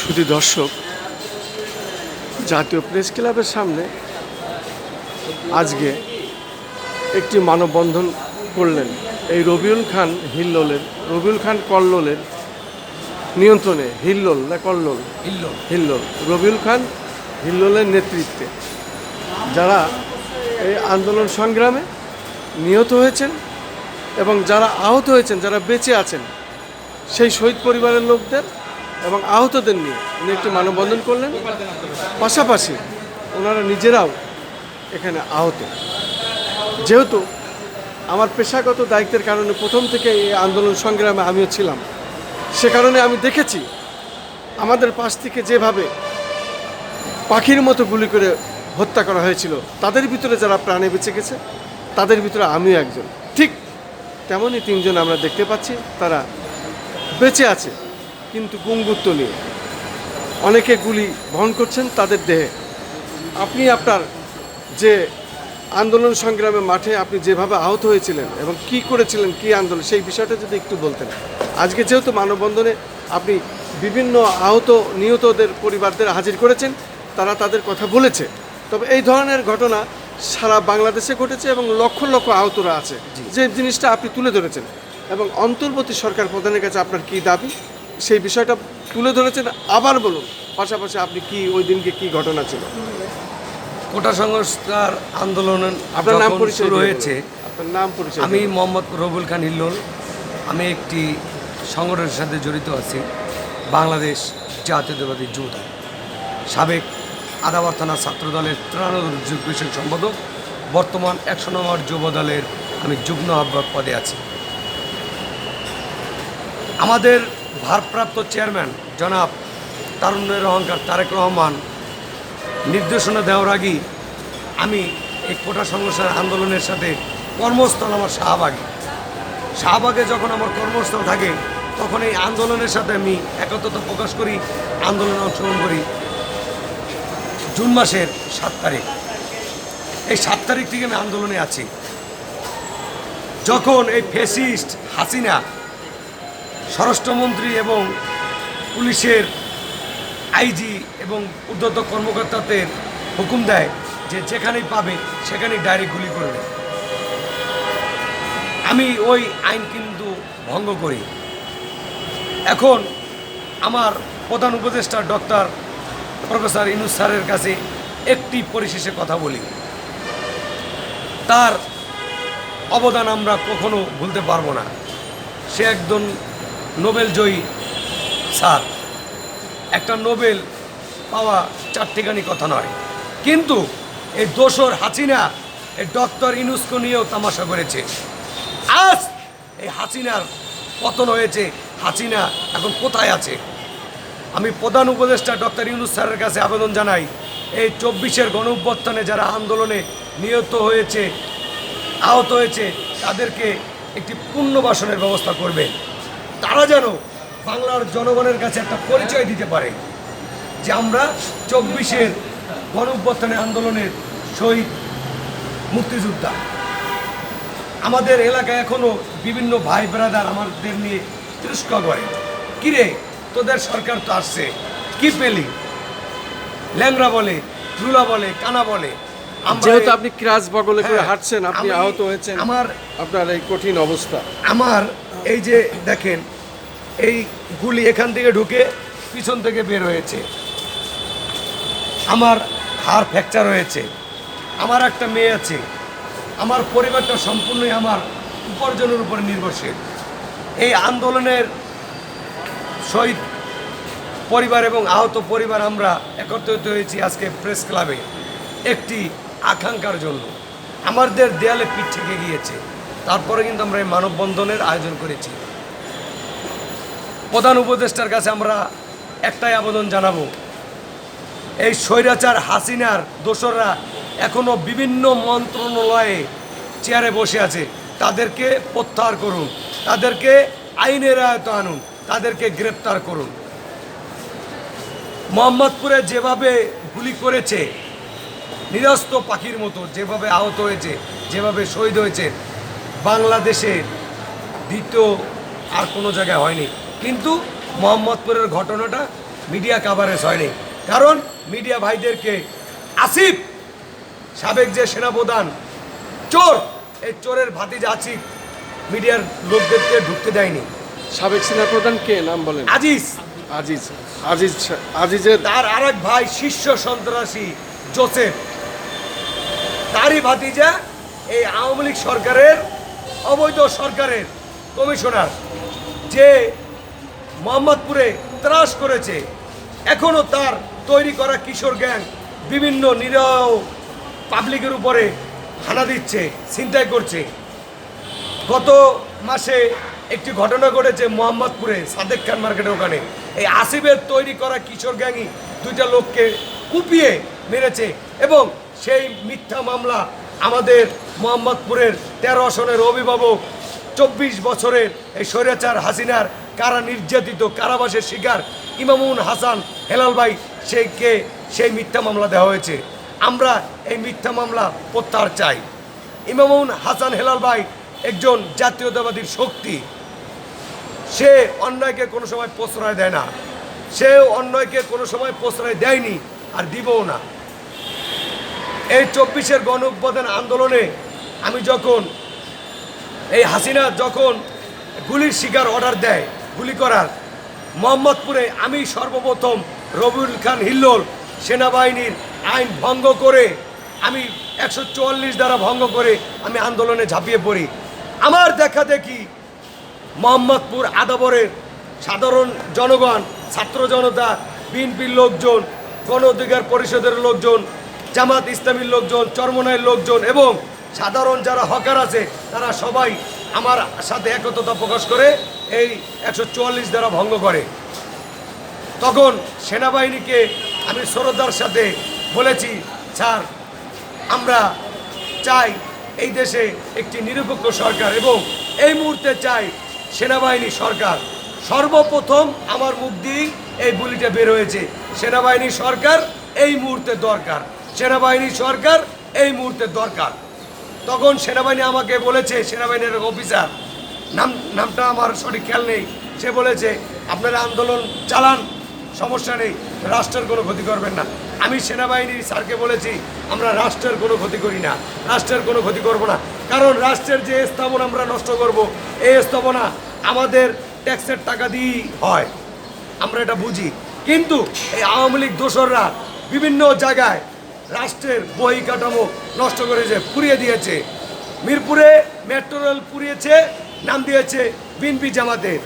শুধু দর্শক জাতীয় প্রেস ক্লাবের সামনে আজকে একটি মানববন্ধন করলেন। এই রবিউল খান হিল্লোলের রবিউল খান কল্লোলের নিয়ন্ত্রণে হিল্লোল না কল্লোল? ইল্লো হিল্লোল। রবিউল খান হিল্লোলের নেতৃত্বে যারা এই আন্দোলন সংগ্রামে নিহত হয়েছেন এবং যারা আহত হয়েছেন যারা বেঁচে আছেন সেই শহীদ পরিবারের লোকদের এবং আহতদের নিয়ে উনি একটি মানববন্ধন করলেন। পাশাপাশি ওনারা নিজেরাও এখানে আহত। যেহেতু আমার পেশাগত দায়িত্বের কারণে প্রথম থেকে এই আন্দোলন সংগ্রামে আমিও ছিলাম, সে কারণে আমি দেখেছি আমাদের পাশ থেকে যেভাবে পাখির মতো গুলি করে হত্যা করা হয়েছিল, তাদের ভিতরে যারা প্রাণে বেঁচে গেছে, তাদের ভিতরে আমিও একজন। ঠিক তেমনই তিনজন আমরা দেখতে পাচ্ছি, তারা বেঁচে আছে। কিন্তু গুঙ্গুত্ব নিয়ে। অনেকে গুলি বহন করছেন তাদের দেহে। আপনি আপনার যে আন্দোলন সংগ্রামে মাঠে আপনি যেভাবে আহত হয়েছিলেন এবং কি করেছিলেন কি আন্দোলন সেই বিষয়টা যদি একটু বলতেন। আজকে যেহেতু মানববন্ধনে আপনি বিভিন্ন আহত নিহতদের পরিবারদের হাজির করেছেন তারা তাদের কথা বলেছে। তবে এই ধরনের ঘটনা সারা বাংলাদেশে ঘটেছে এবং লক্ষ লক্ষ আহতরা আছে। যে জিনিসটা আপনি তুলে ধরেছেন। এবং অন্তর্বর্তী সরকার প্রধানের কাছে আপনার কি দাবি? সেই বিষয়টা তুলে ধরেছেন। আবার বলুন পাশাপাশি আপনি কি ওই দিনকে কি ঘটনা ছিল? কোটা সংস্কার আন্দোলন আপনার নাম পরিচয় হয়েছে আপনার নাম পরিচয় আমি। মোহাম্মদ রবুল খান হিল্লোল। আমি একটি সংগঠনের সাথে জড়িত আছি বাংলাদেশ জাতীয়তাবাদী যুব সাবেক আদাবার থানা ছাত্র দলের ত্রাণ ও দুর্যোগ বিষয়ক সম্পাদক বর্তমান একশো নম্বর যুব দলের আমি যুগ্ম আহ্বায়ক পদে আছি। আমাদের ভারপ্রাপ্ত চেয়ারম্যান জনাব তারুণ্যের অহংকার তারেক রহমান নির্দেশনা দেওয়ার আগেই আমি এই কোটা সংস্কার আন্দোলনের সাথে কর্মস্থল আমার শাহবাগে। শাহবাগে যখন আমার কর্মস্থল থাকে, তখন এই আন্দোলনের সাথে আমি একত্রতা প্রকাশ করি, আন্দোলনে অংশগ্রহণ করি জুন মাসের সাত তারিখ। এই সাত তারিখ থেকে আমি আন্দোলনে আছি। যখন এই ফেসিস্ট হাসিনা স্বরাষ্ট্রমন্ত্রী এবং পুলিশের আইজি এবং উদ্ধত কর্মকর্তাদের হুকুম দেয় যে যেখানেই পাবে সেখানেই ডাইরেক্ট গুলি করবে। আমি ওই আইন কিন্তু ভঙ্গ করি। এখন আমার প্রধান উপদেষ্টা ডক্টর প্রফেসর ইনুস স্যারের কাছে একটি পরিশেষে কথা বলি। তার অবদান আমরা কখনো ভুলতে পারব না। সে একজন নোবেল জয়ী স্যার। একটা নোবেল পাওয়া চারটিখানি কথা নয়। কিন্তু এই দোসর হাসিনা, এই ডক্টর ইনুস্কো নিয়েও তামাশা করেছে। আজ এই হাসিনার পতন হয়েছে। হাসিনা এখন কোথায় আছে? আমি প্রধান উপদেষ্টা ডক্টর ইউনুস স্যারের কাছে আবেদন জানাই, এই চব্বিশের গণ যারা আন্দোলনে নিহত হয়েছে, আহত হয়েছে, তাদেরকে একটি পুনর্বাসনের ব্যবস্থা করবে তারা যেন বাংলার জনগণের কাছে একটা পরিচয় দিতে পারে যে আমরা চব্বিশের গণ আন্দোলনের শহীদ মুক্তিযোদ্ধা। আমাদের এলাকায় এখনও বিভিন্ন ভাই ব্রাদার আমাদের নিয়ে তিরস্কার করে। কিরে তোদের সরকার তো আসছে। কি পেলি? ল্যাংরা বলে লুলা বলে কানা বলে। যেহেতু আপনি ক্রাস বগলে করে হ্যাঁ, হাঁটছেন আপনি আহত হয়েছেন আমার আপনার এই কঠিন অবস্থা। আমার এই যে দেখেন, এই গুলি এখান থেকে ঢুকে পিছন থেকে বের হয়েছে। আমার হাড় ফ্র্যাকচার হয়েছে, আমার একটা মেয়ে আছে, আমার পরিবারটা সম্পূর্ণই আমার উপার্জনের উপরে নির্ভরশীল। এই আন্দোলনের শহীদ পরিবার এবং আহত পরিবার আমরা একত্রিত হয়েছি আজকে প্রেস ক্লাবে, একটি আকাঙ্ক্ষার জন্য। আমাদের দেয়ালে পিঠ থেকে গিয়েছে। তারপরে কিন্তু আমরা এই মানববন্ধনের আয়োজন করেছি। প্রধান উপদেষ্টার কাছে আমরা একটাই আবেদন জানাব। এই স্বৈরাচার হাসিনার দোসররা এখনও বিভিন্ন মন্ত্রণালয়ে চেয়ারে বসে আছে। তাদেরকে প্রত্যাহার করুন, তাদেরকে আইনের আয়ত আনুন, তাদেরকে গ্রেপ্তার করুন। মোহাম্মদপুরে যেভাবে গুলি করেছে, নিরস্ত পাখির মতো যেভাবে আহত হয়েছে, যেভাবে শহীদ হয়েছে বাংলাদেশে দ্বিতীয় আর কোনো জায়গায় হয়নি। কিন্তু মোহাম্মদপুরের ঘটনাটা মিডিয়া কাভারেজ হয়নি। কারণ মিডিয়া ভাইদেরকে আসিফ সাবেক যে সেনাপ্রধান চোর এই চোরের ভাতিজা আসিফ মিডিয়ার লোকদেরকে ঢুকতে দেয়নি। সাবেক সেনাপ্রধান কে? নাম বলেন। আজিজ। আজিজ আজিজ আজিজের তার আরেক ভাই শীর্ষ সন্ত্রাসী জোসেফ। তারই ভাতিজা এই আওয়ামী লীগ সরকারের অবৈধ সরকারের কমিশনার যে মোহাম্মদপুরে ত্রাস করেছে এখনও তার তৈরি করা কিশোর গ্যাং বিভিন্ন নিরহ পাবলিকের উপরে হানা দিচ্ছে, ছিনতাই করছে। গত মাসে একটি ঘটনা ঘটেছে মোহাম্মদপুরে, সাদেক খান মার্কেটের ওখানে। এই আসিফের তৈরি করা কিশোর গ্যাংই দুইটা লোককে কুপিয়ে মেরেছে এবং সেই মিথ্যা মামলা আমাদের মোহাম্মদপুরের তেরো আসনের অভিভাবক চব্বিশ বছরের এই স্বৈরাচার হাসিনার কারা নির্যাতিত কারাবাসের শিকার ইমামুন হাসান হেলাল ভাই সেইকে সেই মিথ্যা মামলা দেওয়া হয়েছে। আমরা এই মিথ্যা মামলা প্রত্যাহার চাই। ইমামুন হাসান হেলাল ভাই একজন জাতীয়তাবাদীর শক্তি। সে অন্যায়কে কোনো সময় প্রশ্রয় দেয় না। সে অন্যায়কে কোনো সময় প্রশ্রয় দেয়নি আর দিবও না। এই চব্বিশের গণ আন্দোলনে আমি যখন, এই হাসিনা যখন গুলির শিকার অর্ডার দেয়, গুলি করার, মোহাম্মদপুরে আমি সর্বপ্রথম রবিউল খান হিল্লোল সেনাবাহিনীর আইন ভঙ্গ করে, আমি একশো চুয়াল্লিশ দ্বারা ভঙ্গ করে আমি আন্দোলনে ঝাঁপিয়ে পড়ি। আমার দেখা দেখি মোহাম্মদপুর আদাবরের সাধারণ জনগণ, ছাত্র জনতা, বিএনপির লোকজন, গণ অধিকার পরিষদের লোকজন জামাত ইসলামীর লোকজন চরমনায়ের লোকজন এবং সাধারণ যারা হকার আছে, তারা সবাই আমার সাথে একতা প্রকাশ করে এই একশো চুয়াল্লিশ দ্বারা ভঙ্গ করে। তখন সেনাবাহিনীকে আমি শ্রদ্ধার সাথে বলেছি, স্যার, আমরা চাই এই দেশে একটি নিরপেক্ষ সরকার এবং এই মুহূর্তে চাই সেনাবাহিনী সরকার। সর্বপ্রথম আমার মুখ দিয়েই এই বুলিটা বের হয়েছে। সেনাবাহিনী সরকার এই মুহূর্তে দরকার। সেনাবাহিনী সরকার এই মুহূর্তে দরকার। তখন সেনাবাহিনী আমাকে বলেছে, সেনাবাহিনীর অফিসার নাম, নামটা আমার সঠিক খেয়াল নেই। সে বলেছে, আপনারা আন্দোলন চালান, সমস্যা নেই, রাষ্ট্রের কোনো ক্ষতি করবেন না। আমি সেনাবাহিনীর স্যারকে বলেছি, আমরা রাষ্ট্রের কোনো ক্ষতি করি না, রাষ্ট্রের কোনো ক্ষতি করব না। কারণ রাষ্ট্রের যে স্থাপনা আমরা নষ্ট করব, এই স্থাপনা আমাদের ট্যাক্সের টাকা দিয়েই হয়। আমরা এটা বুঝি। কিন্তু এই আওয়ামী লীগ দোসররা বিভিন্ন জায়গায় রাষ্ট্রের বই কাঠামো নষ্ট করেছে পুড়িয়ে দিয়েছে। মিরপুরে মেট্রো রেল পুড়িয়েছে, নাম দিয়েছে বিনপি জামাতের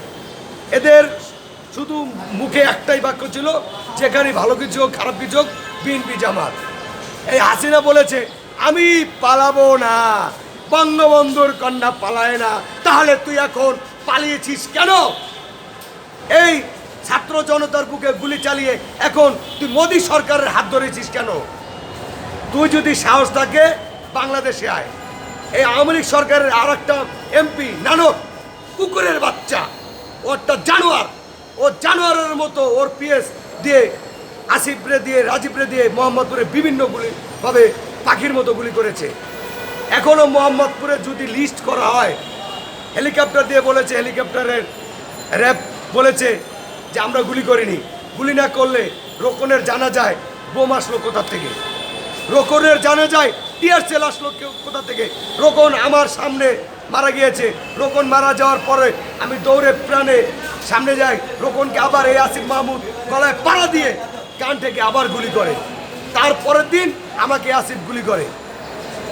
এদের শুধু মুখে একটাই বাক্য ছিল, যেখানে ভালো কিছু হোক, খারাপ কিছু হোক, বিএনপি জামাত। এই হাসিনা বলেছে, আমি পালাবো না, বঙ্গবন্ধুর কন্যা পালায় না, তাহলে তুই এখন পালিয়েছিস কেন? এই ছাত্র জনতার বুকে গুলি চালিয়ে এখন তুই মোদী সরকারের হাত ধরেছিস কেন? তুই যদি সাহস থাকে, বাংলাদেশে আয়। এই আওয়ামী লীগ সরকারের আর একটা এমপি নানক, কুকুরের বাচ্চা। ও একটা জানোয়ার। ও জানোয়ারের মতো ওর পিএস দিয়ে আসিফরে দিয়ে রাজীবরে দিয়ে মোহাম্মদপুরে বিভিন্ন গুলি ভাবে পাখির মতো গুলি করেছে। এখনও মোহাম্মদপুরে যদি লিস্ট করা হয় হেলিকপ্টার দিয়ে বলেছে হেলিকপ্টারের র্যাব বলেছে যে আমরা গুলি করিনি। গুলি না করলে রোকনের জানা যায় বোম আসলো কোথার থেকে। রোকনের জানা যায়, টিয়ার সেল আসলো কেউ কোথা থেকে? রোকন আমার সামনে মারা গিয়েছে। রোকন মারা যাওয়ার পরে আমি দৌড়ে প্রাণে সামনে যাই। রোকনকে আবার এই আসিফ মাহমুদ গলায় পাড়া দিয়ে কান থেকে আবার গুলি করে। তারপরের দিন আমাকে আসিফ গুলি করে।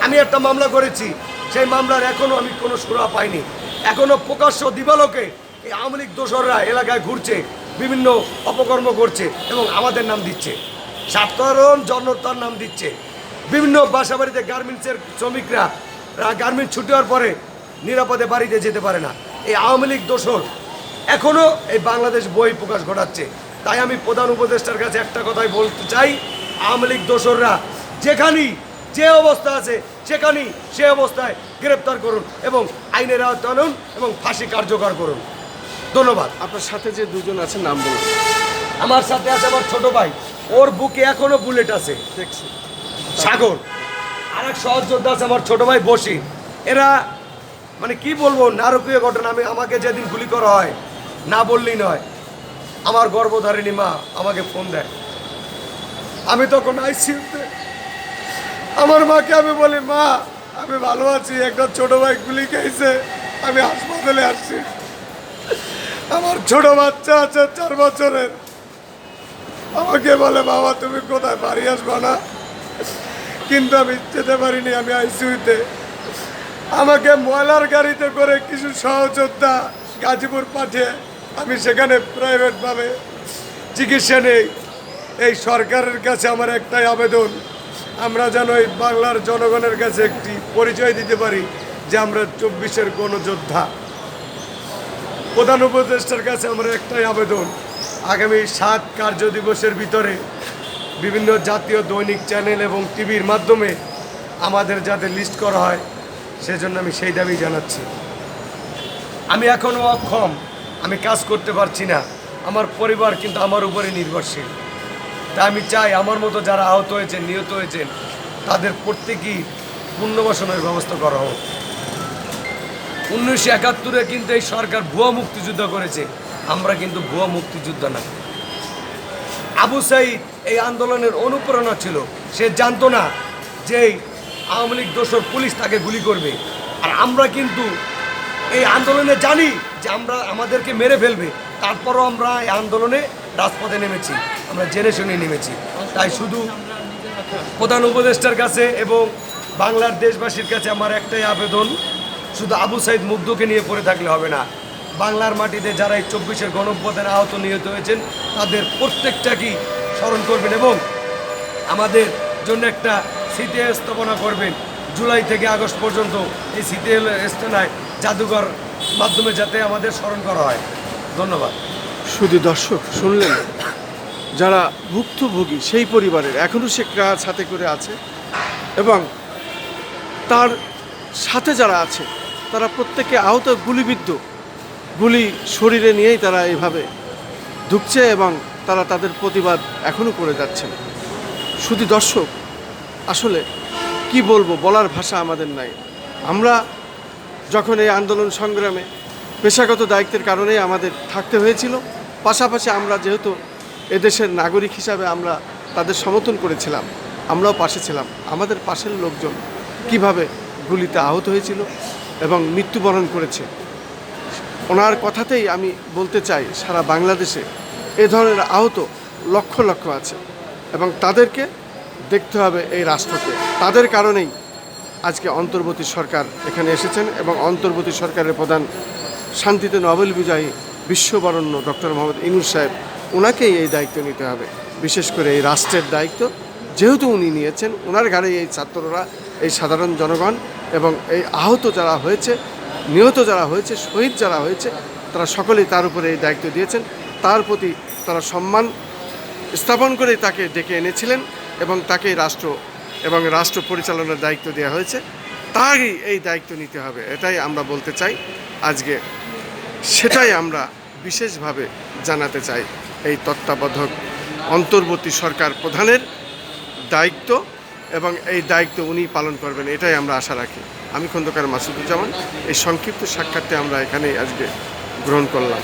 আমি একটা মামলা করেছি। সেই মামলার এখনও আমি কোনো সুরা পাইনি। এখনও প্রকাশ্য দিবালোকে এই আওয়ামী লীগ দোসররা এলাকায় ঘুরছে, বিভিন্ন অপকর্ম করছে এবং আমাদের নাম দিচ্ছে। সাধারণ জনতার নাম দিচ্ছে। বিভিন্ন বাসা বাড়িতে গার্মেন্টসের শ্রমিকরা গার্মেন্টস ছুটি হওয়ার পরে নিরাপদে বাড়িতে যেতে পারে না। এই আওয়ামী লীগ দোসর এখনও এই বাংলাদেশ বই প্রকাশ ঘটাচ্ছে। তাই আমি প্রধান উপদেষ্টার কাছে একটা কথাই বলতে চাই। আওয়ামী লীগ দোসররা যেখানেই যে অবস্থা আছে সেখানেই সে অবস্থায় গ্রেপ্তার করুন এবং আইনের আওতায় আনুন এবং ফাঁসি কার্যকর করুন। ধন্যবাদ। আপনার সাথে যে দুজন আছেন নাম বলুন। আমার সাথে আছে আমার ছোট ভাই। ওর বুকে এখনও বুলেট আছে। দেখছি। সাগর। আর এক সহযোদ্ধা আছে আমার ছোট ভাই বসি এরা মানে কি বলব নারকীয় ঘটনা আমি আমাকে যেদিন গুলি করা হয় না বললেই নয়। আমার গর্ভধারিণী মা আমাকে ফোন দেয়। আমি তখন আইসিউতে আমার মাকে আমি বলি মা আমি ভালো আছি একটা ছোট ভাই গুলি খেয়েছে আমি হাসপাতালে আসছি। আমার ছোট বাচ্চা আছে চার বছরের। আমাকে বলে, বাবা, তুমি কোথায়? বাড়ি আসবা না? কিন্তু আমি যেতে পারিনি, আমি আইসিউতে আমাকে ময়লার গাড়িতে করে কিছু সহযোদ্ধা গাজীপুর পাঠিয়ে আমি সেখানে প্রাইভেটভাবে চিকিৎসা নেই। এই সরকারের কাছে আমার একটাই আবেদন, আমরা যেন এই বাংলার জনগণের কাছে একটি পরিচয় দিতে পারি যে আমরা চব্বিশের গণযোদ্ধা। প্রধান উপদেষ্টার কাছে আমার একটাই আবেদন আগামী সাত কার্য দিবসের ভিতরে বিভিন্ন জাতীয় দৈনিক চ্যানেল এবং টিভির মাধ্যমে আমাদের যাতে লিস্ট করা হয়, সেজন্য আমি সেই দাবি জানাচ্ছি। আমি এখনও অক্ষম, আমি কাজ করতে পারছি না। আমার পরিবার কিন্তু আমার উপরে নির্ভরশীল। তাই আমি চাই আমার মতো যারা আহত হয়েছেন, নিহত হয়েছেন, তাদের প্রত্যেকই পুনর্বাসনের ব্যবস্থা করা হোক। উনিশশো একাত্তরে কিন্তু এই সরকার ভুয়া মুক্তিযুদ্ধ করেছে। আমরা কিন্তু ভুয়া মুক্তিযোদ্ধা না। আবু সাইদ এই আন্দোলনের অনুপ্রেরণা ছিল। সে জানতো না যে আওয়ামী লীগ দোসর পুলিশ তাকে গুলি করবে। আর আমরা কিন্তু এই আন্দোলনে জানি যে আমরা আমাদেরকে মেরে ফেলবে। তারপরও আমরা এই আন্দোলনে রাজপথে নেমেছি। আমরা জেনে শুনে নেমেছি। তাই শুধু প্রধান উপদেষ্টার কাছে এবং বাংলার দেশবাসীর কাছে আমার একটাই আবেদন, শুধু আবু সাইদ মুগ্ধকে নিয়ে পড়ে থাকলে হবে না। বাংলার মাটিতে যারা এই চব্বিশের গণপথের আহত নিহত হয়েছেন, তাদের প্রত্যেকটাকেই স্মরণ করবেন এবং আমাদের জন্য একটা স্মৃতি স্থাপনা করবেন। জুলাই থেকে আগস্ট পর্যন্ত এই স্মৃতি স্থানায় জাদুঘর মাধ্যমে যাতে আমাদের স্মরণ করা হয়। ধন্যবাদ। শুধু দর্শক, শুনলেন? যারা ভুক্তভোগী, সেই পরিবারের এখনও সে কাজ হাতে করে আছে? এবং তার সাথে যারা আছে, তারা প্রত্যেকে আহত গুলিবিদ্ধ। গুলি শরীরে নিয়েই তারা এইভাবে ঢুকছে এবং তারা তাদের প্রতিবাদ এখনও করে যাচ্ছে শুধু দর্শক, আসলে কি বলব, বলার ভাষা আমাদের নাই। আমরা যখন এই আন্দোলন সংগ্রামে পেশাগত দায়িত্বের কারণেই আমাদের থাকতে হয়েছিল, পাশাপাশি আমরা যেহেতু এদেশের নাগরিক হিসাবে আমরা তাদের সমর্থন করেছিলাম, আমরাও পাশে ছিলাম। আমাদের পাশের লোকজন কীভাবে গুলিতে আহত হয়েছিল এবং মৃত্যুবরণ করেছে ওনার কথাতেই আমি বলতে চাই, সারা বাংলাদেশে এ ধরনের আহত লক্ষ লক্ষ আছে এবং তাদেরকে দেখতে হবে এই রাষ্ট্রকে। তাদের কারণেই আজকে অন্তর্বর্তী সরকার এখানে এসেছেন এবং অন্তর্বর্তী সরকারের প্রধান শান্তিতে নোবেল বিজয়ী বিশ্ববরণ্য ডক্টর মোহাম্মদ ইনুর সাহেব, ওনাকেই এই দায়িত্ব নিতে হবে। বিশেষ করে এই রাষ্ট্রের দায়িত্ব যেহেতু উনি নিয়েছেন, ওনার ঘাড়ে এই ছাত্ররা, এই সাধারণ জনগণ এবং এই আহত যারা হয়েছে নিহত যারা হয়েছে, শহীদ যারা হয়েছে, তারা সকলেই তার উপরে এই দায়িত্ব দিয়েছেন। তার প্রতি তারা সম্মান স্থাপন করে তাকে ডেকে এনেছিলেন এবং তাকে রাষ্ট্র এবং রাষ্ট্র পরিচালনার দায়িত্ব দেওয়া হয়েছে। তারই এই দায়িত্ব নিতে হবে, এটাই আমরা বলতে চাই আজকে। সেটাই আমরা বিশেষভাবে জানাতে চাই এই তত্ত্বাবধায়ক অন্তর্বর্তী সরকার প্রধানের দায়িত্ব এবং এই দায়িত্ব উনি পালন করবেন, এটাই আমরা আশা রাখি। আমি খন্দকার মাসুদুজ্জামান। এই সংক্ষিপ্ত সাক্ষাৎটা আমরা এখানে আজকে গ্রহণ করলাম।